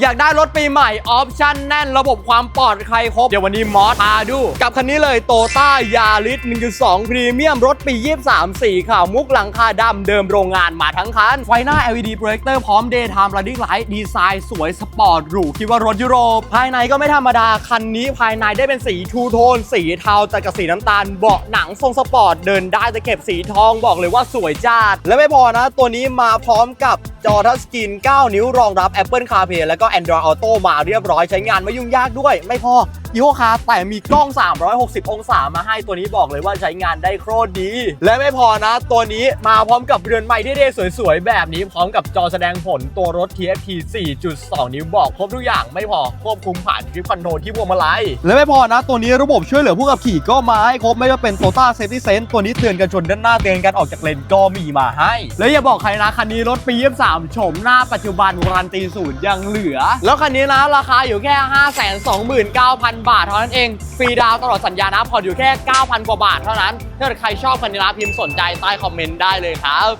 อยากได้รถปีใหม่ ออปชั่นแน่นระบบความปลอดภัยครบ เดี๋ยววันนี้มอสพาดู กับคันนี้เลยโตต้ายาริส1.2 พรีเมียม รถปี 23 สีขาวมุกหลังคาดำเดิมโรงงานมาทั้งคัน ไฟหน้า LED projector พร้อม daytime running light ดีไซน์สวยสปอร์ตหรู คิดว่ารถยุโรป ภายในก็ไม่ธรรมดา คันนี้ภายในได้เป็นสีทูโทน สีเทาจัดกับสีน้ำตาล เบาะหนังทรงสปอร์ตเดินได้ตะเข็บสีทองบอกเลยว่าสวยจัดและไม่พอนะ ตัวนี้มาพร้อมกับจอทัชสกรีน 9 นิ้วรองรับ Apple CarPlay แล้วก็ Android Auto มาเรียบร้อยใช้งานไม่ยุ่งยากด้วย ไม่พอ ยี่ห้อคาแต่มีกล้อง 360 องศามาให้ตัวนี้บอกเลยว่าใช้งานได้โคตรดี และไม่พอนะ ตัวนี้มาพร้อมกับเรือนไม้เท่ๆสวยๆ แบบนี้พร้อมกับจอแสดงผลตัวรถ TFT 4.2 นิ้วบอกครบทุกอย่างไม่พอควบคุมผ่านคลิปคอนโทรลที่พวงมาลัยและไม่พอนะตัวนี้ระบบช่วยเหลือผู้ขับขี่ก็มาให้ครบไม่ว่าเป็น Toyota Safety Sense ตัวนี้เตือนกันชนด้านหน้าเตือนกันออกจากเลนก็มีมาให้ แล้วอย่าบอกใครนะคันนี้รถปี 23โฉมหน้าปัจจุบันรันตีศูนย์ยังเหลือ แล้วคันนี้นะราคาอยู่แค่ 529,000บาทเท่านั้นเอง ฟรีดาวตลอดสัญญานะผ่อนอยู่แค่ 9,000 กว่าบาทเท่านั้น ถ้าเกิดใครชอบคันนี้นะพิมพ์สนใจใต้คอมเมนต์ได้เลยครับ